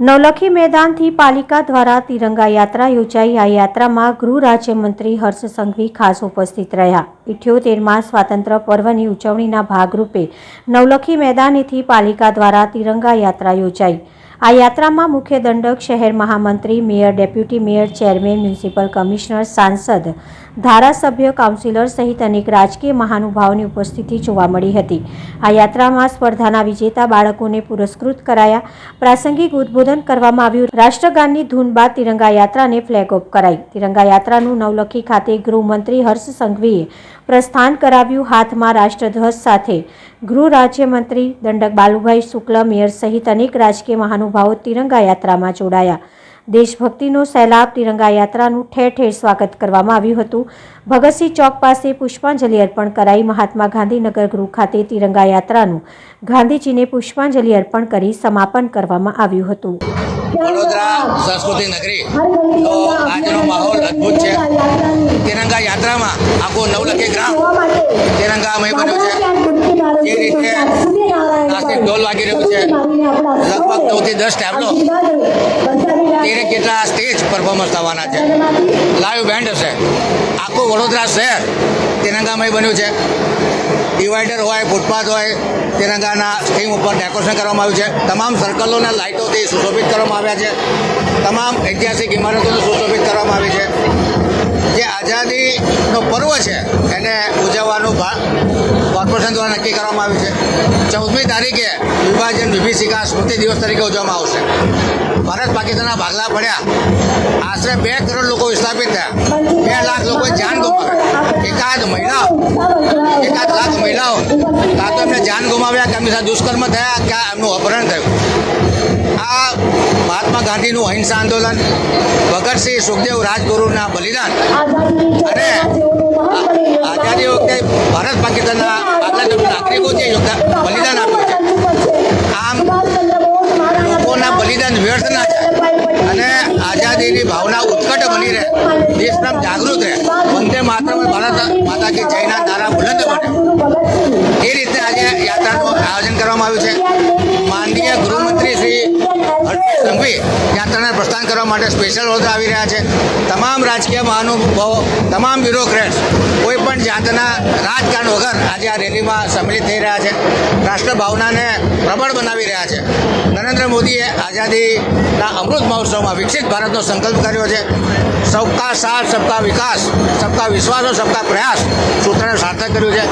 નવલખી મેદાનથી પાલિકા દ્વારા તિરંગા યાત્રા યોજાઈ. આ યાત્રામાં ગૃહ રાજ્યમંત્રી હર્ષ સંઘવી ખાસ ઉપસ્થિત રહ્યા. ઇઠ્યોતેરમાં સ્વાતંત્ર્ય પર્વની ઉજવણીના ભાગરૂપે નવલખી મેદાનેથી પાલિકા દ્વારા તિરંગા યાત્રા યોજાઈ. આ યાત્રામાં મુખ્ય દંડક શહેર મહામંત્રી, mayor, deputy mayor, chairman, municipal commissioner, સાંસદ ધારાસભ્ય, કાઉન્સિલર સહિત અનેક રાજકીય મહાનુભાવોની ઉપસ્થિતિ જોવા મળી હતી. આ યાત્રામાં સ્પર્ધાના વિજેતા બાળકોને પુરસ્કૃત કરાયા. પ્રાસંગિક ઉદ્બોધન કરવામાં આવ્યું. રાષ્ટ્રગાનની ધૂન બાદ તિરંગા યાત્રાને ફ્લેગ ઓફ કરાઈ. તિરંગા યાત્રાનું નવલખી ખાતે ગૃહમંત્રી હર્ષ સંઘવીએ પ્રસ્થાન કરાવ્યું. હાથમાં રાષ્ટ્રધ્વજ સાથે ગૃહ રાજ્યમંત્રી દંડક બાલુભાઈ શુક્લ, મેયર સહિત અનેક રાજકીય મહાનુભાવો તિરંગા યાત્રામાં જોડાયા. દેશભક્તિનો સૈલાબ તિરંગા યાત્રાનું ઠેર ઠેર સ્વાગત કરવામાં આવ્યું હતું. ભગતસિંહ ચોક પાસે પુષ્પાંજલિ અર્પણ કરાઈ મહાત્મા ગાંધીનગર ગૃહ ખાતે તિરંગા યાત્રાનું ગાંધીજીને પુષ્પાંજલિ અર્પણ કરી સમાપન કરવામાં આવ્યું હતું. સંસ્કૃતિ નગરી. આજનો માહોલ અદ્ભુત છે. તિરંગા યાત્રામાં આખો નવલખી ગ્રામ તેરંગામય બન્યું છે. જે રીતે નાસ્તિક ઢોલ વાગી રહ્યું છે. લગભગ નવથી દસ ટેબલો તેરેક જેટલા સ્ટેજ પરફોર્મન્સ થવાના છે. લાઈવ બેન્ડ હશે. આખું વડોદરા શહેર તેરંગામય બન્યું છે. ડિવાઈડર હોય ફૂટપાથ હોય તેરંગાના સ્ટીમ ઉપર ડેકોરેશન કરવામાં આવ્યું છે. તમામ સર્કલોને લાઇટોથી સુશોભિત કરવામાં આવ્યા છે. તમામ ઐતિહાસિક ઇમારતોને સુશોભિત કરવામાં આવી છે. આઝાદીનો પર્વ છે, એને ઉજવવાનું ભાગ કોર્પોરેશન દ્વારા નક્કી કરવામાં આવ્યું છે. ચૌદમી તારીખે વિભાજન વિભીષિકા સ્મૃતિ દિવસ તરીકે ઉજવવામાં આવશે. ભારત પાકિસ્તાનના ભાગલા પડ્યા. આશરે બે કરોડ લોકો વિસ્થાપિત થયા. બે લાખ લોકોએ જાન ગુમાવી. એકાદ મહિલાઓ, એકાદ લાખ મહિલાઓ કાં તો એમને જાન ગુમાવ્યા, કે એમની સાથે દુષ્કર્મ થયા, કે એમનું અપહરણ થયું. આ મહાત્મા ગાંધીનું અહિંસા આંદોલન, ભગતસિંહ સુખદેવ રાજગુરુના બલિદાન અને આઝાદી વખતે ભારત પાકિસ્તાનના આગલા તરફ નાગરિકો જે બલિદાન આપ્યું છે. આમ લોકોના બલિદાન વ્યર્થ ના જાય અને આઝાદીની ભાવના ઉત્કટ બની રહે દેશના જાગૃત રહે. વંદે માત્ર ભારત માતા કી જયના નારા બુલંદ બને. એ રીતે આજે યાત્રાનું આયોજન કરવામાં આવ્યું છે. સંઘવી, યાત્રાને પ્રસ્થાન કરવા માટે સ્પેશિયલ વડોદરા આવી રહ્યા છે. તમામ રાજકીય મહાનુભાવો, તમામ બ્યુરોક્રેટ્સ કોઈ પણ જાતના રાજકારણ વગર આજે આ રેલીમાં સંમિલિત થઈ રહ્યા છે. રાષ્ટ્ર ભાવનાને પ્રબળ બનાવી રહ્યા છે. નરેન્દ્ર મોદીએ આઝાદીના અમૃત મહોત્સવમાં વિકસિત ભારતનો સંકલ્પ કર્યો છે. સબકા સાથ, સબકા વિકાસ, સબકા વિશ્વાસો, સબકા પ્રયાસ સૂત્રને સાર્થક કર્યું છે.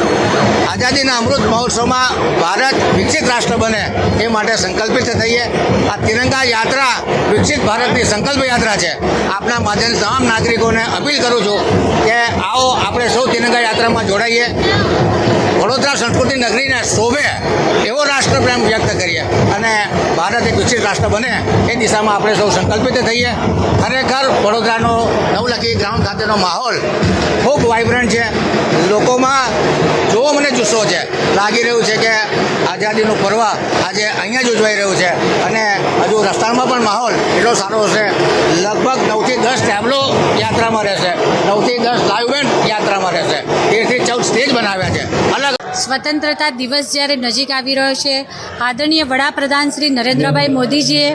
આઝાદીના અમૃત મહોત્સવમાં ભારત વિકસિત રાષ્ટ્ર બને એ માટે સંકલ્પિત થઈએ. આ તિરંગા યાત્રા વિકસિત ભારતની સંકલ્પ યાત્રા છે. આપના માધ્યમથી તમામ નાગરિકોને અપીલ કરું છું કે આવો આપણે સૌ તિરંગા યાત્રામાં જોડાઈએ. વડોદરા સંસ્કૃતિ નગરીને શોભે એવો રાષ્ટ્રપ્રેમ વ્યક્ત કરીએ અને ભારત એક વિકસિત રાષ્ટ્ર બને એ દિશામાં આપણે સૌ સંકલ્પિત થઈએ. ખરેખર વડોદરાનો નવલખી ગ્રાઉન્ડ ખાતેનો માહોલ ખૂબ વાઇબ્રન્ટ છે. લોકોમાં જોવો મને જુસ્સો છે. લાગી રહ્યું છે કે આઝાદીનું પર્વ આજે અહીંયા જ ઉજવાઈ રહ્યું છે. અને હજુ રસ્તામાં પણ માહોલ એટલો સારો હશે. લગભગ નવથી દસ ટેબલો યાત્રામાં રહેશે. નવથી દસ લાઈવ બેન્ડ યાત્રામાં રહેશે. તેરથી ચૌદ સ્ટેજ બનાવ્યા છે. અલગ સ્વતંત્રતા દિવસ જ્યારે નજીક આવી રહ્યો છે, આદરણીય વડાપ્રધાન શ્રી નરેન્દ્રભાઈ મોદીજીએ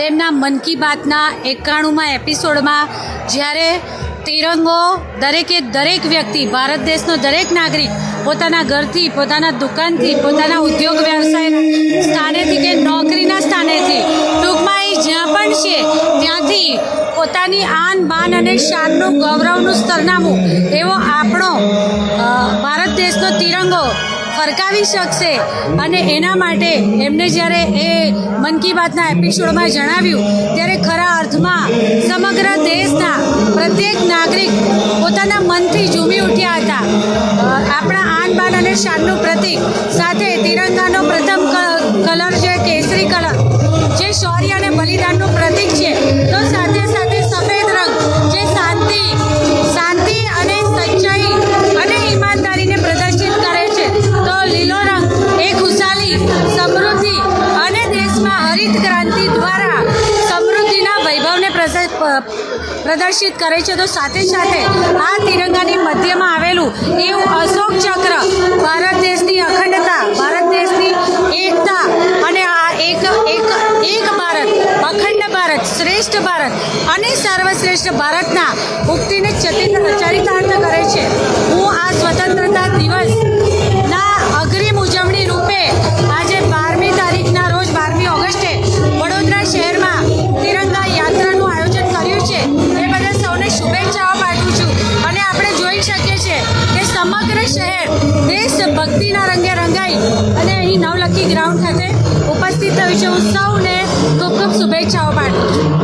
તેમના મન કી બાતના એકાણુંમાં એપિસોડમાં જ્યારે તિરંગો દરેકે દરેક વ્યક્તિ, ભારત દેશનો દરેક નાગરિક પોતાના ઘરથી, પોતાના દુકાનથી, પોતાના ઉદ્યોગ વ્યવસાય સ્થાનેથી કે નોકરીના સ્થાનેથી, ટૂંકમાં એ જ્યાં પણ છે, ત્યાંથી પોતાની આન, બાન અને શાનનું, ગૌરવનું સરનામું એવો આપણો ભારત દેશનો તિરંગો ફરકાવી શકશે. અને એના માટે એમને જ્યારે એ મન કી બાતના એપિસોડમાં જણાવ્યું, ત્યારે ખરા અર્થમાં સમગ્ર દેશના પ્રત્યેક નાગરિક પોતાના મનથી ઝૂમી ઉઠ્યા હતા. આપણા આન, બાન અને શાનનું પ્રતીક સાથે તિરંગાનો પ્રથમ કલર છે કેસરી કલર. જે શૌર્ય અને બલિદાનનું પ્રતીક છે. તો સાથે સાથે સફેદ રંગ, જે શાંતિ શાંતિ અને સચ્ચાઈ અને ઈમાનદારીને પ્રદર્શિત કરે છે. તો લીલો રંગ પ્રદર્શિત કરે છે. તો સાથે સાથે આ તિરંગાની મધ્યમાં આવેલું એવું અશોક ચક્ર ભારત દેશની અખંડતા, ભારત દેશની એકતા અને આ એક એક એક ભારત, અખંડ ભારત, શ્રેષ્ઠ ભારત અને સર્વશ્રેષ્ઠ ભારતના ઉક્તિને ચરિતાર્થ કરે છે. હું આ સ્વતંત્રતા દિવસ શહેર દેશભક્તિના રંગે રંગાઈ અને અહીં નવલખી ગ્રાઉન્ડ ખાતે ઉપસ્થિત થયું છે. હું સૌને ખૂબ ખૂબ શુભેચ્છાઓ પાઠવું છું.